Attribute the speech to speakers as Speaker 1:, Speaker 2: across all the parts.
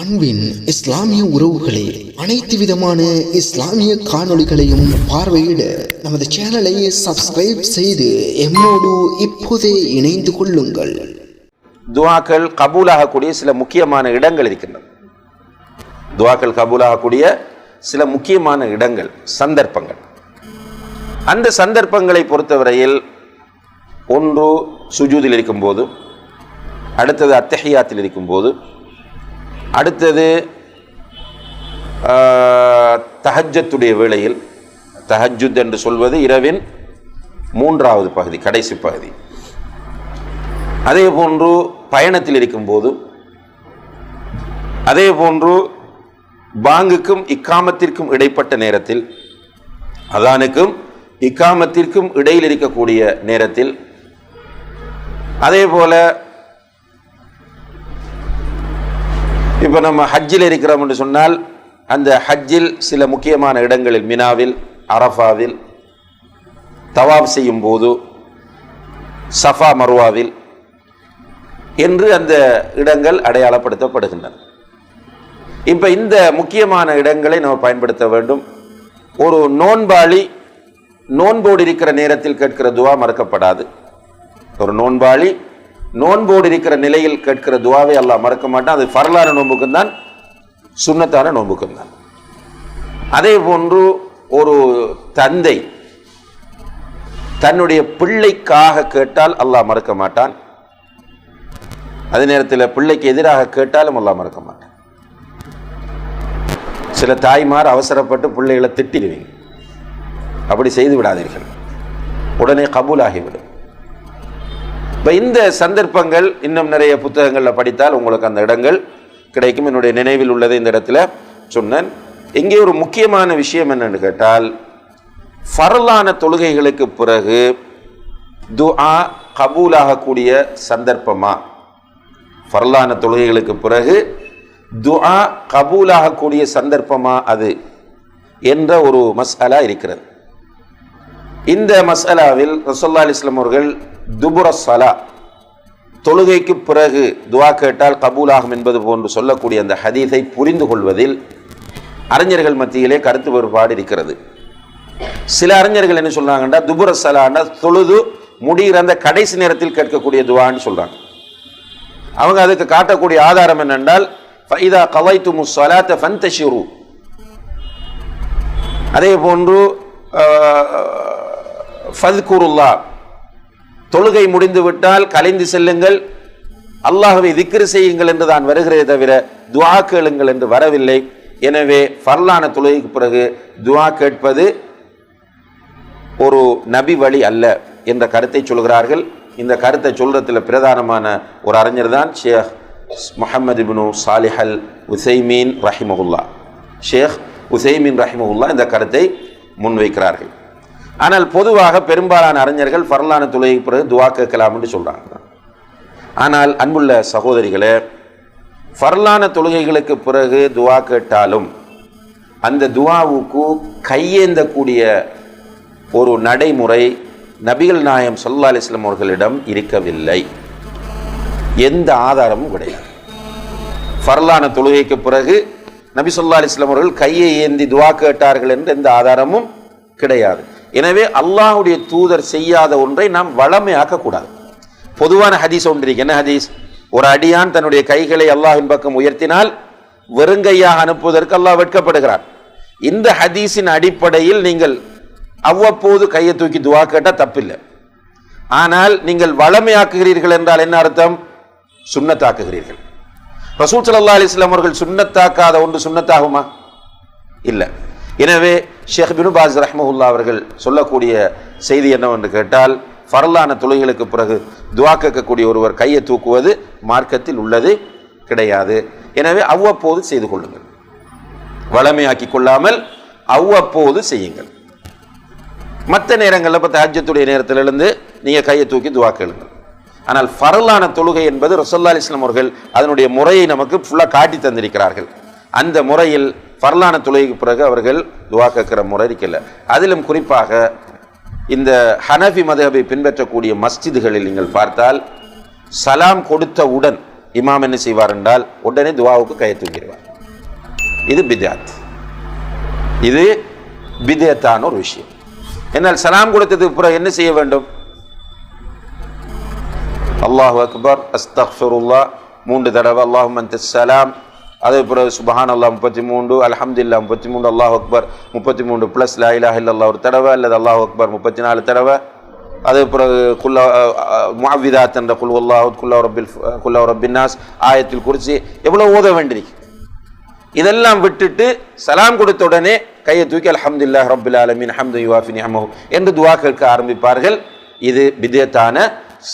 Speaker 1: அன்பின் இஸ்லாமிய உறவுகளே அனைத்து விதமான இஸ்லாமிய காணொளிகளையும் பார்வையிட நமது சேனலை சப்ஸ்கிரைப் செய்து எம்மோடு இப்போதே இணைந்து கொள்ளுங்கள்.
Speaker 2: துவாக்கள் கபூலாகக்கூடிய சில முக்கியமான இடங்கள் இருக்கின்றன. துவாக்கள் கபூலாகக்கூடிய சில முக்கியமான இடங்கள் சந்தர்ப்பங்கள். அந்த சந்தர்ப்பங்களை பொறுத்தவரையில் ஒன்று சுஜூதில் இருக்கும்போது அடுத்தது அத்தஹியாத்தில் இருக்கும்போது அடுத்தது ஆஹ், தஹஜ்ஜத்துடைய வேளையில் தஹஜுத் என்று சொல்வது இரவின் மூன்றாவது பகுதி கடைசி பகுதி. அதே போன்று பயணத்தில் இருக்கும்போது அதே போன்று பாங்குக்கும் இக்காமத்திற்கும் இடைப்பட்ட நேரத்தில் அதானுக்கும் இக்காமத்திற்கும் இடையில் இருக்கக்கூடிய நேரத்தில் அதே போல இப்போ நம்ம ஹஜ்ஜில் இருக்கிறோம் என்று சொன்னால் அந்த ஹஜ்ஜில் சில முக்கியமான இடங்களில் மினாவில் அரஃபாவில் தவாப் செய்யும் போது சஃபா மர்வாவில் என்று அந்த இடங்கள் அடையாளப்படுத்தப்படுகின்றன. இப்போ இந்த முக்கியமான இடங்களை நம்ம பயன்படுத்த வேண்டும். ஒரு நோன்பாளி நோன்போடு இருக்கிற நேரத்தில் கேட்கிற துவா மறக்கப்படாது. ஒரு நோன்பாளி நோன்போடு இருக்கிற நிலையில் கேட்கிற துவாவை அல்லாஹ் மறக்க மாட்டான். அது வரலாறு நோன்புக்கும் தான் சுண்ணத்தான நோன்புக்கும் தான் அதே போன்று ஒரு தந்தை தன்னுடைய பிள்ளைக்காக கேட்டால் அல்லாஹ் மறக்க மாட்டான். அதே நேரத்தில் பிள்ளைக்கு எதிராக கேட்டாலும் அல்லாஹ் மறக்க மாட்டான். சில தாய்மார் அவசரப்பட்டு பிள்ளைகளை திட்டிடுவீங்க. அப்படி செய்து விடாதீர்கள். உடனே கபூல் ஆகிவிடும் இப்போ இந்த சந்தர்ப்பங்கள் இன்னும் நிறைய புத்தகங்களில் படித்தால் உங்களுக்கு அந்த இடங்கள் கிடைக்கும். என்னுடைய நினைவில் உள்ளதை இந்த இடத்துல சொன்னேன். இங்கே ஒரு முக்கியமான விஷயம் என்னன்னு கேட்டால் ஃபரலான தொழுகைகளுக்கு பிறகு துஆ கபூலாகக்கூடிய சந்தர்ப்பமா? ஃபரலான தொழுகைகளுக்கு பிறகு துஆ கபூலாகக்கூடிய சந்தர்ப்பமா அது? என்ற ஒரு மசாலா இருக்கிறது. இந்த மசாலாவில் ரசோல்லா அலிஸ்லாம் அவர்கள் துபுர சலா தொழுகைக்கு பிறகு துவா கேட்டால் கபூலாகும் என்பது போன்று சொல்லக்கூடிய அந்த ஹதீஸை புரிந்து கொள்வதில் அறிஞர்கள் மத்தியிலே கருத்து வேறுபாடு இருக்கிறது. சில அறிஞர்கள் என்ன சொல்கிறாங்கன்னா துபுர சலான்னா தொழுது முடிகிற அந்த கடைசி நேரத்தில் கேட்கக்கூடிய துவான்னு சொல்றாங்க. அவங்க அதுக்கு காட்டக்கூடிய ஆதாரம் என்னென்றால் ஃபைதா கவைத்து சலாத்த ஃபந்தஷிரு. அதே போன்று ஃபத்குருல்லா தொழுகை முடிந்துவிட்டால் கலைந்து செல்லுங்கள். அல்லாஹுவை திக்ரு செய்யுங்கள் என்று தான் வருகிறதே தவிர துவா கேளுங்கள் என்று வரவில்லை. எனவே ஃபர்லான தொழுகைக்கு பிறகு துவா கேட்பது ஒரு நபி வழி அல்ல என்ற கருத்தை சொல்கிறார்கள். இந்த கருத்தை சொல்கிறதில் பிரதானமான ஒரு அறிஞர் தான் ஷேக் முஹம்மது இப்னு சாலிஹல் உசைமீன் ரஹிமகுல்லா ஷேக் உசைமீன் ரஹிமகுல்லா இந்த கருத்தை முன்வைக்கிறார்கள். ஆனால் பொதுவாக பெரும்பாலான அறிஞர்கள் ஃபர்லான தொழுகைக்கு பிறகு துவா கேட்கலாம் என்று சொல்கிறாங்க ஆனால் அன்புள்ள சகோதரிகளே ஃபர்லான தொழுகைகளுக்கு பிறகு துவா கேட்டாலும் அந்த துவாவுக்கு கையேந்தக்கூடிய ஒரு நடைமுறை நபிகள் நாயம் சொல்லா அலிஸ்லாம் அவர்களிடம் இருக்கவில்லை. எந்த ஆதாரமும் கிடையாது. ஃபர்லான தொழுகைக்கு பிறகு நபி சொல்லா அலிஸ்லாம் அவர்கள் கையை ஏந்தி துவா கேட்டார்கள் என்று எந்த ஆதாரமும் கிடையாது. எனவே அல்லாஹுடைய தூதர் செய்யாத ஒன்றை நாம் வளமையாக்கக்கூடாது. பொதுவான ஹதீஸ் ஒன்று என்ன ஹதீஸ்? ஒரு அடியான் தன்னுடைய கைகளை அல்லாஹின் பக்கம் உயர்த்தினால் வெறுங்கையாக அனுப்புவதற்கு அல்லாஹ் வெட்கப்படுகிறார் இந்த ஹதீஸின் அடிப்படையில் நீங்கள் அவ்வப்போது கையை தூக்கி துவா கேட்டால் தப்பில்லை. ஆனால் நீங்கள் வளமையாக்குகிறீர்கள் என்றால் என்ன அர்த்தம்? சுண்ணத்தாக்குகிறீர்கள். ரசூல் சல்லா அலிஸ்லாம் அவர்கள் சுண்ணத்தாக்காத ஒன்று சுண்ணத்தாகுமா? இல்லை. எனவே ஷேக் பினுபாஸ் ரஹ்மஹுல்லா அவர்கள் சொல்லக்கூடிய செய்தி என்னவென்று கேட்டால் ஃபரலான தொழுகைகளுக்கு பிறகு துவா கேட்கக்கூடிய ஒருவர் கையை தூக்குவது மார்க்கத்தில் உள்ளது கிடையாது. எனவே அவ்வப்போது செய்து கொள்ளுங்கள். வளமையாக்கி கொள்ளாமல் அவ்வப்போது செய்யுங்கள். மற்ற நேரங்களில் இப்போ தஹஜத்துடைய நேரத்தில் இருந்து நீங்கள் கையை தூக்கி துவா கேளுங்கள். ஆனால் ஃபரலான தொழுகை என்பது ரசல்லா அலிஸ்லாம் அவர்கள் அதனுடைய முறையை நமக்கு ஃபுல்லாக காட்டி தந்திருக்கிறார்கள். அந்த முறையில் ஃபர்லான தொழுகைக்கு பிறகு அவர்கள் துவா கேட்கிற முறை இருக்கல அதிலும் குறிப்பாக இந்த ஹனஃபி மதகபை பின்பற்றக்கூடிய மஸ்ஜிதுகளில் நீங்கள் பார்த்தால் சலாம் கொடுத்தவுடன் இமாம் என்ன செய்வார் என்றால் உடனே துவாவுக்கு கையை தூக்கிடுவார். இது பிதாத் இது பிதேத்தான ஒரு விஷயம். என்னால் சலாம் கொடுத்ததுக்கு பிறகு என்ன செய்ய வேண்டும் அல்லாஹ் அக்பர் அஸ்தக்ஃபிருல்லா மூன்று தடவை அல்லாஹு அந்த சலாம் அதே பிறகு சுபஹான் அல்லாஹ் முப்பத்தி மூன்று அல்ஹம்துலில்லா முப்பத்தி மூன்று அல்லாஹ் அக்பர் முப்பத்தி மூன்று ப்ளஸ் லா இலாஹ இல்லா ஒரு தடவை அல்லது அல்லாஹ் அக்பர் முப்பத்தி நாலு தடவை. அதே பிறகு குல்லா மாவிதாத் என்ற குல் அல்லாஹ் குல்லா ரபில் குல்லா ரபின்னாஸ் ஆயத்தில் குறித்து எவ்வளோ ஓத வேண்டியிருக்கு இதெல்லாம் விட்டுட்டு சலாம் கொடுத்த உடனே கையை தூக்கி அலமதுல்லா ரபுல் ஆலமீன் ஹம்து யுவாஃபி நிஹமஹு என்று துவா கேட்க ஆரம்பிப்பார்கள். இது விதத்தான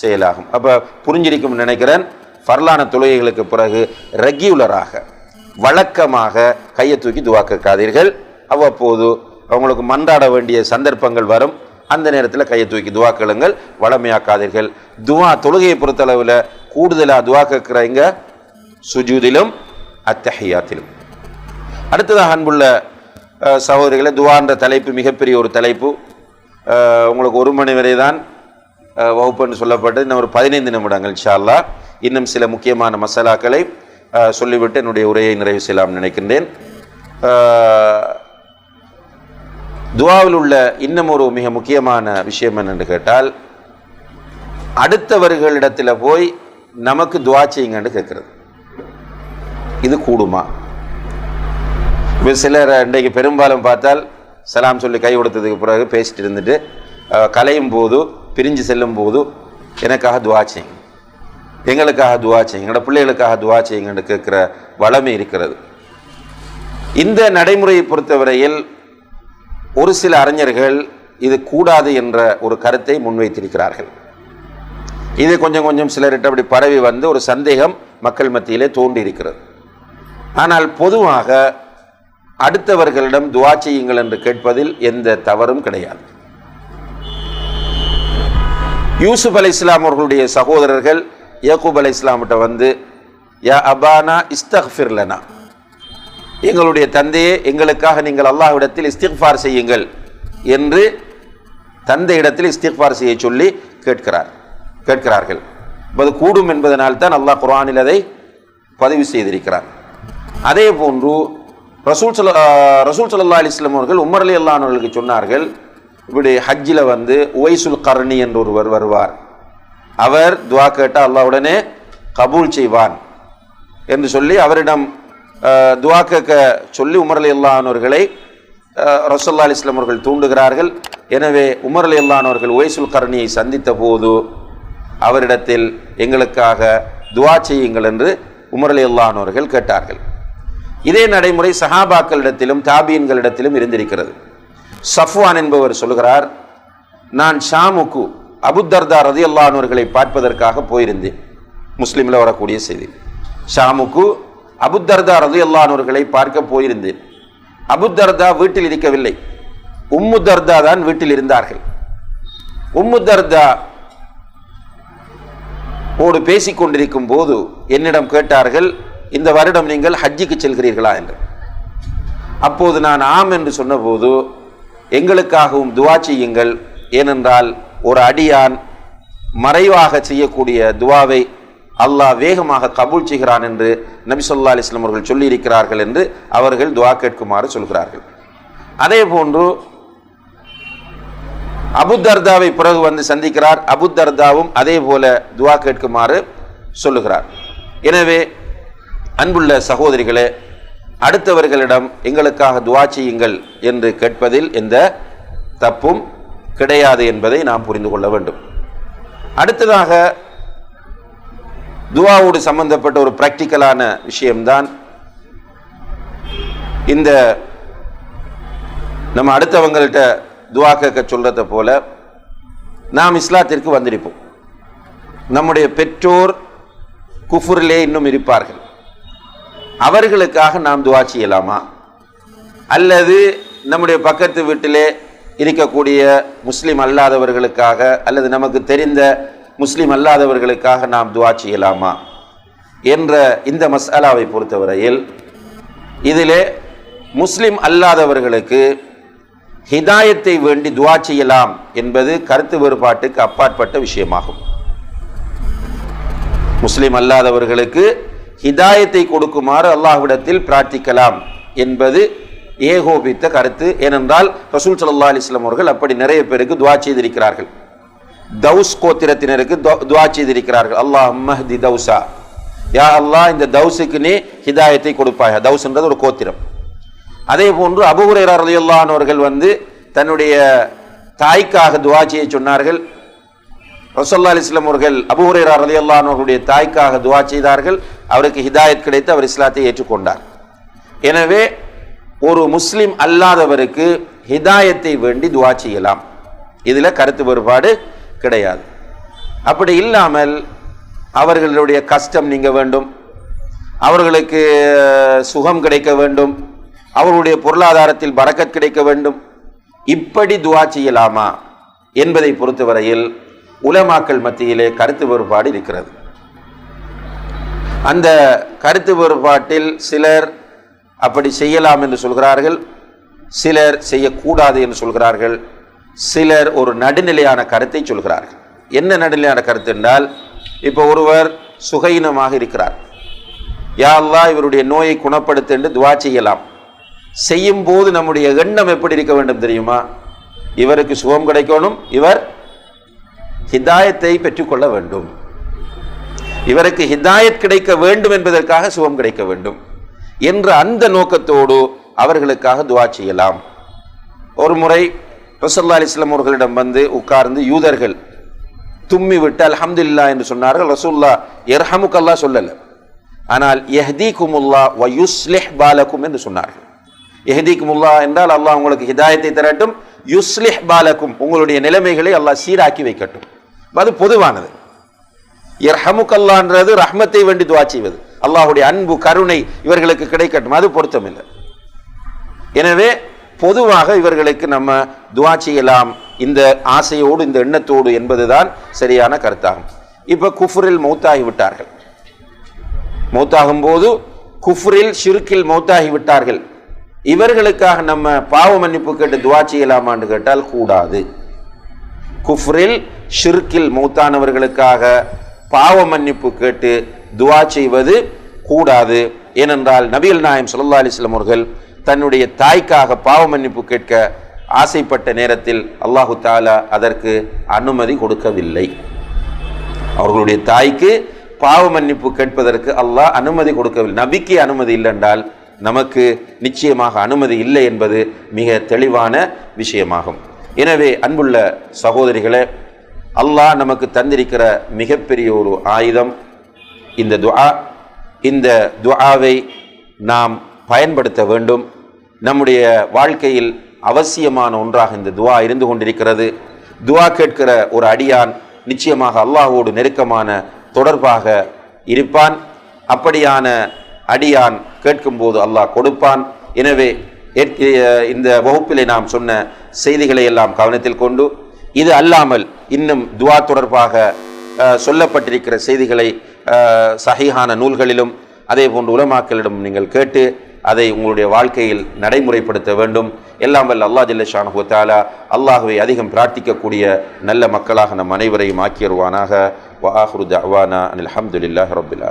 Speaker 2: செயலாகும். அப்போ புரிஞ்சிருக்கும் நினைக்கிறேன். ஃபர்லான தொழுகைகளுக்கு பிறகு ரெகுலராக வழக்கமாக கையை தூக்கி துவா கேட்காதீர்கள். அவ்வப்போது அவங்களுக்கு மன்றாட வேண்டிய சந்தர்ப்பங்கள் வரும். அந்த நேரத்தில் கையை தூக்கி துவா கேளுங்கள். வளமையாக்காதீர்கள். துவா தொழுகையை பொறுத்தளவில் கூடுதலாக துவா கேட்குறவங்க சுஜூதிலும் அத்தஹியாத்திலும். அடுத்ததாக அன்புள்ள சகோதரிகளை துவான்ற தலைப்பு மிகப்பெரிய ஒரு தலைப்பு. உங்களுக்கு ஒரு மணி வரை தான் வகுப்புன்னு சொல்லப்பட்டு இன்னும் ஒரு பதினைந்து நிமிடங்கள் ஷால்லா இன்னும் சில முக்கியமான மசாலாக்களை சொல்லிவிட்டு என்னுடைய உரையை நிறைவு செய்யலாம் நினைக்கின்றேன். துவாவில் உள்ள இன்னும் ஒரு மிக முக்கியமான விஷயம் என்னென்று கேட்டால் அடுத்தவர்களிடத்தில் போய் நமக்கு துவா செய்யுங்கன்னு கேட்குறது. இது கூடுமா? இப்போ சிலர் இன்றைக்கு பெரும்பாலும் பார்த்தால் சலாம் சொல்லி கை கொடுத்ததுக்கு பிறகு பேசிட்டு இருந்துட்டு கலையும் போது பிரிஞ்சு செல்லும் போது எனக்காக துவா செய்யுங்க. எங்களுக்காக துவா செய்யுங்க. எங்களோட பிள்ளைகளுக்காக துவா செய்யுங்கன்னு கேட்குற வளமை இருக்கிறது. இந்த நடைமுறையை பொறுத்தவரையில் ஒரு சில அறிஞர்கள் இது கூடாது என்ற ஒரு கருத்தை முன்வைத்திருக்கிறார்கள். இது கொஞ்சம் கொஞ்சம் சிலர்கிட்ட அப்படி பரவி வந்து ஒரு சந்தேகம் மக்கள் மத்தியிலே தோன்றி இருக்கிறது ஆனால் பொதுவாக அடுத்தவர்களிடம் துவா செய்யுங்கள் என்று கேட்பதில் எந்த தவறும் கிடையாது. யூசுப் அலை இஸ்லாம் அவர்களுடைய சகோதரர்கள் யாக்கூப் அலை இஸ்லாம்கிட்ட வந்து யா அபானா இஸ்தக்ஃபிர்லனா எங்களுடைய தந்தையே எங்களுக்காக நீங்கள் அல்லாஹ்விடத்தில் இஸ்திஃபார் செய்யுங்கள் என்று தந்தையிடத்தில் இஸ்திஃபார் செய்ய சொல்லி கேட்கிறார் கேட்கிறார்கள். அது கூடும் என்பதனால் தான் அல்லாஹ் குரானில் அதை பதிவு செய்திருக்கிறார். அதே போன்று ரசூல் சல ரசூல் சல்லா அலிஸ்லாம் அவர்கள் உமர் அலி அல்லானவர்களுக்கு சொன்னார்கள் இப்படி ஹஜ்ஜில் வந்து உவைசுல் கர்ணி என்று ஒருவர் வருவார். அவர் துவா கேட்டால் அல்லாஹ் உடனே கபூல் செய்வான் என்று சொல்லி அவரிடம் துவா கேட்க சொல்லி உமர் அலி அல்லானவர்களை ரசோல்லா அலிஸ்லாம் அவர்கள் தூண்டுகிறார்கள். எனவே உமர் அலி அல்லானவர்கள் உவைசுல் சந்தித்த போது அவரிடத்தில் எங்களுக்காக துவா செய்யுங்கள் என்று உமர் அலி அல்லானவர்கள் கேட்டார்கள். இதே நடைமுறை சஹாபாக்களிடத்திலும் தாபீன்களிடத்திலும் இருந்திருக்கிறது. சஃப்வான் என்பவர் சொல்கிறார் நான் ஷாமுக்கு அபுத்தர்தா ரதி அல்லானவர்களை பார்ப்பதற்காக போயிருந்தேன். முஸ்லீமில் வரக்கூடிய செய்தி. ஷாமுக்கு அபுத்தர்தா ரதி அல்லானவர்களை பார்க்க போயிருந்தேன். அபுத்தர்தா வீட்டில் இருக்கவில்லை. உம்மு தர்தா தான் வீட்டில் இருந்தார்கள். உம்மு தர்தா ஓடு பேசிக் கொண்டிருக்கும் போது என்னிடம் கேட்டார்கள் இந்த வருடம் நீங்கள் ஹஜ்ஜிக்கு செல்கிறீர்களா? என்று. அப்போது நான் ஆம் என்று சொன்னபோது எங்களுக்காகவும் துவா செய்யுங்கள். ஏனென்றால் ஒரு அடியான் மறைவாக செய்யக்கூடிய துவாவை அல்லாஹ் வேகமாக கபூல் செய்கிறான் என்று நபி சொல்லா அலிஸ்லாம் அவர்கள் சொல்லியிருக்கிறார்கள் என்று அவர்கள் துவா கேட்குமாறு சொல்கிறார்கள். அதே போன்று அபுத்தர்தாவை பிறகு வந்து சந்திக்கிறார். அபுத்தர்தாவும் அதே போல துவா கேட்குமாறு சொல்லுகிறார். எனவே அன்புள்ள சகோதரிகளே அடுத்தவர்களிடம் எங்களுக்காக துவா செய்யுங்கள் என்று கேட்பதில் எந்த தப்பும் கிடையாது என்பதை நாம் புரிந்து கொள்ள வேண்டும். அடுத்ததாக துவாவோடு சம்பந்தப்பட்ட ஒரு பிராக்டிக்கலான விஷயம்தான் இந்த நம்ம அடுத்தவங்கள்ட்ட துவா கேட்க சொல்றத போல நாம் இஸ்லாத்திற்கு வந்திருப்போம். நம்முடைய பெற்றோர் குஃபுரிலே இன்னும் இருப்பார்கள். அவர்களுக்காக நாம் துவா செய்யலாமா? அல்லது நம்முடைய பக்கத்து வீட்டிலே இருக்கக்கூடிய முஸ்லீம் அல்லாதவர்களுக்காக அல்லது நமக்கு தெரிந்த முஸ்லீம் அல்லாதவர்களுக்காக நாம் துவா செய்யலாமா என்ற இந்த மசாலாவை பொறுத்தவரையில் இதிலே முஸ்லிம் அல்லாதவர்களுக்கு ஹிதாயத்தை வேண்டி துவா செய்யலாம் என்பது கருத்து வேறுபாட்டுக்கு அப்பாற்பட்ட விஷயமாகும். முஸ்லிம் அல்லாதவர்களுக்கு ஹிதாயத்தை கொடுக்குமாறு அல்லாஹ்விடத்தில் பிரார்த்திக்கலாம் என்பது ஏகோபித்த கருத்து. ஏனென்றால் ரசூல் சல்லா அலிஸ்லாம் அவர்கள் அப்படி நிறைய பேருக்கு துவா செய்திருக்கிறார்கள். தௌஸ் கோத்திரத்தினருக்கு துவா- செய்திருக்கிறார்கள். அல்லாஹ் மஹ்தி தௌசா யா அல்லாஹ் இந்த தவுசுக்கு நீ ஹிதாயத்தை கொடுப்பாயா தௌஸ்ன்றது ஒரு கோத்திரம். அதே போன்று அபுஹுரைரா அலியுல்லானவர்கள் வந்து தன்னுடைய தாய்க்காக துவா செய்ய சொன்னார்கள். ரசல்லா அலிஸ்லாம் அவர்கள் அபுஹுரைரா ரலியல்லாஹு அவர்களுடைய தாய்க்காக துவா செய்தார்கள். அவருக்கு ஹிதாயத் கிடைத்து அவர் இஸ்லாத்தை ஏற்றுக்கொண்டார். எனவே ஒரு முஸ்லீம் அல்லாதவருக்கு ஹிதாயத்தை வேண்டி துவா செய்யலாம். இதில் கருத்து வேறுபாடு கிடையாது. அப்படி இல்லாமல் அவர்களுடைய கஷ்டம் நீங்க வேண்டும். அவர்களுக்கு சுகம் கிடைக்க வேண்டும். அவர்களுடைய பொருளாதாரத்தில் பறக்கத் கிடைக்க வேண்டும். இப்படி துவா செய்யலாமா என்பதை பொறுத்தவரையில் உலமாக்கள் மத்தியிலே கருத்து வேறுபாடு இருக்கிறது. அந்த கருத்து வேறுபாட்டில் சிலர் அப்படி செய்யலாம் என்று சொல்கிறார்கள். சிலர் செய்யக்கூடாது என்று சொல்கிறார்கள். சிலர் ஒரு நடுநிலையான கருத்தை சொல்கிறார்கள். என்ன நடுநிலையான கருத்து என்றால் இப்போ ஒருவர் சுகையினமாக இருக்கிறார். யாரெல்லாம் இவருடைய நோயை குணப்படுத்த என்று துவா செய்யலாம். செய்யும் போது நம்முடைய எண்ணம் எப்படி இருக்க வேண்டும் தெரியுமா? இவருக்கு சுகம் கிடைக்கணும். இவர் ஹிதாயத்தை பெற்றுக்கொள்ள வேண்டும். இவருக்கு ஹிதாயத் கிடைக்க வேண்டும் என்பதற்காக சுகம் கிடைக்க வேண்டும். என்ற அந்த நோக்கத்தோடு அவர்களுக்காக துவா செய்யலாம். ஒரு முறை ரசல்லா அலிஸ்லாம் அவர்களிடம் வந்து உட்கார்ந்து யூதர்கள் தும்மி விட்டு அல்ஹம்துலில்லா என்று சொன்னார்கள் ரசூல்லா எர்ஹமுக்கல்லா சொல்லல. ஆனால் எஹ்தி குமுல்லா வ பாலக்கும் என்று சொன்னார்கள். எஹ்தி குமுல்லா என்றால் அல்லாஹ் உங்களுக்கு ஹிதாயத்தை தரட்டும் யுஸ்லிஹ் பாலக்கும் உங்களுடைய நிலைமைகளை அல்லாஹ் சீராக்கி வைக்கட்டும். அது பொதுவானது. எர்ஹமுக்கல்லான்றது ரஹ்மத்தை வேண்டி துவா செய்வது. அல்லாஹுடைய அன்பு கருணை இவர்களுக்கு கிடைக்கட்டும். அது பொருத்தமில்லை எனவே பொதுவாக இவர்களுக்கு நம்ம துவா செய்யலாம். இந்த ஆசையோடு இந்த எண்ணத்தோடு என்பதுதான் சரியான கருத்தாகும். இப்போ குஃப்ரில் மௌத்தாகி விட்டார்கள். மௌத்தாகும் போது குஃப்ரில் ஷிர்கில் மௌத்தாகி விட்டார்கள். இவர்களுக்காக நம்ம பாவ மன்னிப்பு கேட்டு துவா செய்யலாமான்னு கேட்டால் கூடாது. குஃப்ரில் ஷிர்கில் மௌத்தானவர்களுக்காக பாவ மன்னிப்பு கேட்டு துவா செய்வது கூடாது. ஏனென்றால் நபிகள் நாயம் ஸல்லல்லாஹு அலைஹி அவர்கள் தன்னுடைய தாய்க்காக பாவ மன்னிப்பு கேட்க ஆசைப்பட்ட நேரத்தில் அல்லாஹு தாலா அதற்கு அனுமதி கொடுக்கவில்லை. அவர்களுடைய தாய்க்கு பாவ மன்னிப்பு கேட்பதற்கு அல்லாஹ் அனுமதி கொடுக்கவில்லை. நபிக்கு அனுமதி இல்லை என்றால் நமக்கு நிச்சயமாக அனுமதி இல்லை என்பது மிக தெளிவான விஷயமாகும். எனவே அன்புள்ள சகோதரிகளே அல்லாஹ் நமக்கு தந்திருக்கிற மிகப்பெரிய ஒரு ஆயுதம் இந்த துஆ. இந்த துஆவை நாம் பயன்படுத்த வேண்டும். நம்முடைய வாழ்க்கையில் அவசியமான ஒன்றாக இந்த துவா இருந்து கொண்டிருக்கிறது. துவா கேட்கிற ஒரு அடியான் நிச்சயமாக அல்லாஹோடு நெருக்கமான தொடர்பாக இருப்பான். அப்படியான அடியான் கேட்கும்போது அல்லாஹ் கொடுப்பான். எனவே இந்த வகுப்பிலே நாம் சொன்ன செய்திகளை எல்லாம் கவனத்தில் கொண்டு இது அல்லாமல் இன்னும் துவா தொடர்பாக சொல்லப்பட்டிருக்கிற செய்திகளை சஹீஹான நூல்களிலும் அதே போன்று உலமாக்களிடம் நீங்கள் கேட்டு அதை உங்களுடைய வாழ்க்கையில் நடைமுறைப்படுத்த வேண்டும். எல்லாம் வல்ல அல்லாஹ் ஜில்லஷான் ஷானஹு அல்லாஹுவை அதிகம் பிரார்த்திக்கக்கூடிய நல்ல மக்களாக நம் அனைவரையும் ஆக்கியருவானாக வ அவானா அனில் ஹம்துலில்லாஹி ரப்பில்